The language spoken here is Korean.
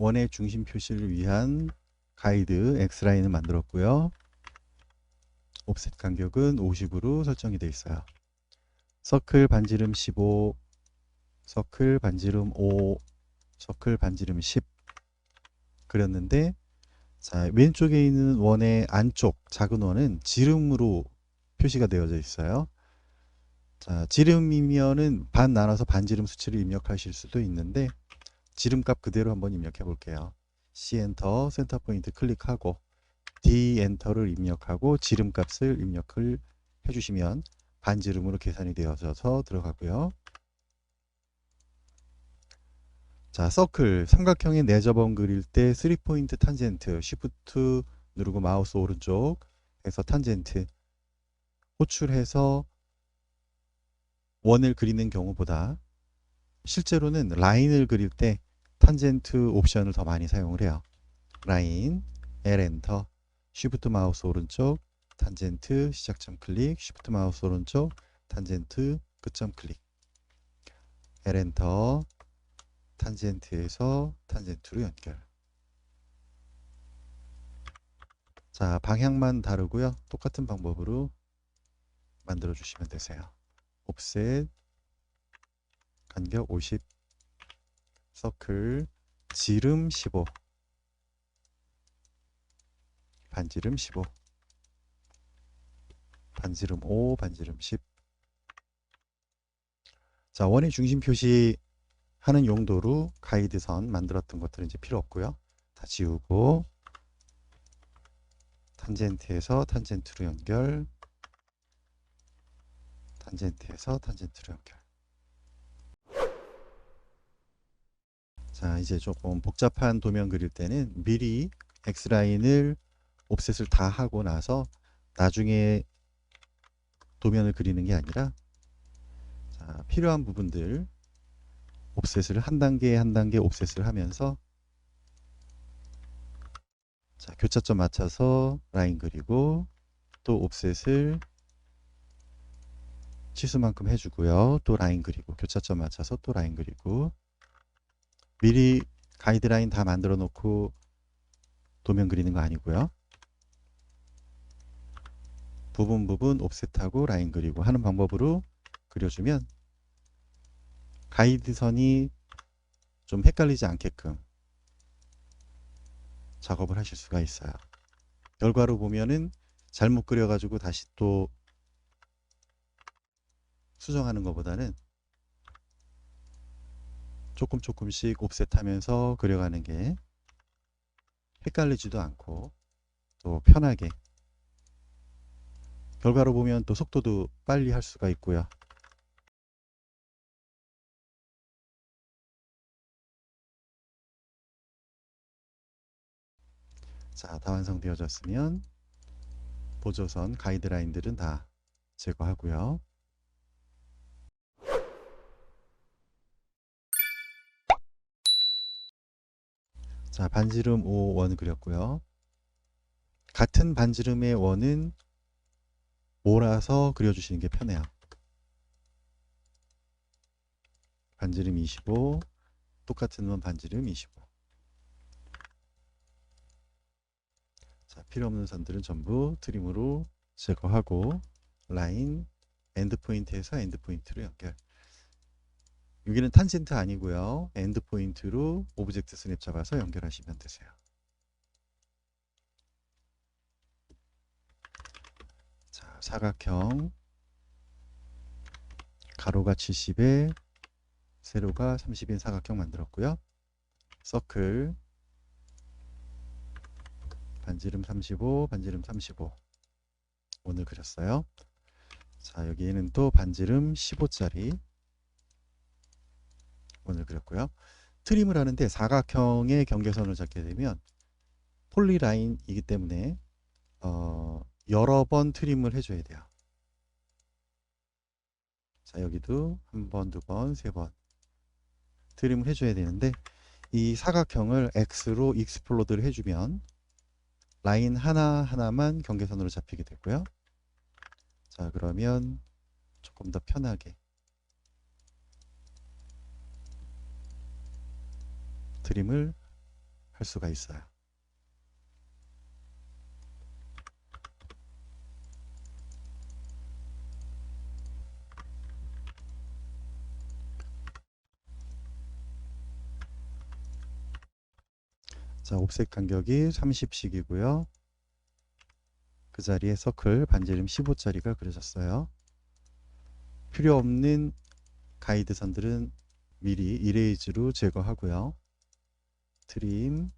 원의 중심 표시를 위한 가이드 X라인을 만들었고요. 옵셋 간격은 50으로 설정이 되어 있어요. 서클 반지름 15, 서클 반지름 5, 서클 반지름 10 그렸는데 자 왼쪽에 있는 원의 안쪽 작은 원은 지름으로 표시가 되어져 있어요. 자 지름이면은 반 나눠서 반지름 수치를 입력하실 수도 있는데 지름값 그대로 한번 입력해 볼게요. C 엔터 센터 포인트 클릭하고 D 엔터를 입력하고 지름값을 입력을 해주시면 반지름으로 계산이 되어져서 들어가고요. 자, 서클 삼각형의 내저번 그릴 때 3포인트 탄젠트 쉬프트 누르고 마우스 오른쪽 해서 탄젠트 호출해서 원을 그리는 경우보다 실제로는 라인을 그릴 때 탄젠트 옵션을 더 많이 사용을 해요. 라인, L 엔터, 쉬프트 마우스 오른쪽, 탄젠트 시작점 클릭, 쉬프트 마우스 오른쪽, 탄젠트 끝점 클릭. L 엔터, 탄젠트에서 탄젠트로 연결. 자, 방향만 다르고요. 똑같은 방법으로 만들어 주시면 되세요. 옵셋 간격 50 서클 지름 15 반지름 15 반지름 5 반지름 10 자, 원의 중심 표시 하는 용도로 가이드선 만들었던 것들은 이제 필요 없고요. 다 지우고 탄젠트에서 탄젠트로 연결 탄젠트에서 탄젠트로 연결 자 이제 조금 복잡한 도면 그릴 때는 미리 X라인을 옵셋을 다 하고 나서 나중에 도면을 그리는 게 아니라 자, 필요한 부분들 옵셋을 한 단계 한 단계 옵셋을 하면서 자, 교차점 맞춰서 라인 그리고 또 옵셋을 치수만큼 해주고요. 또 라인 그리고 교차점 맞춰서 또 라인 그리고 미리 가이드라인 다 만들어 놓고 도면 그리는 거 아니고요. 부분 부분 옵셋하고 라인 그리고 하는 방법으로 그려주면 가이드선이 좀 헷갈리지 않게끔 작업을 하실 수가 있어요. 결과로 보면은 잘못 그려가지고 다시 또 수정하는 것보다는 조금 조금씩 옵셋하면서 그려가는 게 헷갈리지도 않고 또 편하게 결과로 보면 또 속도도 빨리 할 수가 있고요. 자, 다 완성되어졌으면 보조선 가이드라인들은 다 제거하고요. 자, 반지름 5 원 그렸고요. 같은 반지름의 원은 몰아서 그려주시는 게 편해요. 반지름 25, 똑같은 원 반지름 25. 자, 필요 없는 선들은 전부 트림으로 제거하고 라인 엔드 포인트에서 엔드 포인트로 연결. 여기는 탄젠트 아니고요. 엔드 포인트로 오브젝트 스냅 잡아서 연결하시면 되세요. 자, 사각형 가로가 70에 세로가 30인 사각형 만들었고요. 서클 반지름 35, 반지름 35 오늘 그렸어요. 자, 여기에는 또 반지름 15짜리 원을 그렸고요. 트림을 하는데 사각형의 경계선을 잡게 되면 폴리라인이기 때문에 어, 여러 번 트림을 해줘야 돼요. 자 여기도 한 번, 두 번, 세 번 트림을 해줘야 되는데 이 사각형을 X로 익스플로드를 해주면 라인 하나하나만 경계선으로 잡히게 되고요. 자 그러면 조금 더 편하게 트림을 할 수가 있어요. 자, 옵셋 간격이 30씩이고요. 그 자리에 서클 반지름 15짜리가 그려졌어요. 필요 없는 가이드 선들은 미리 이레이즈로 제거하고요. 트림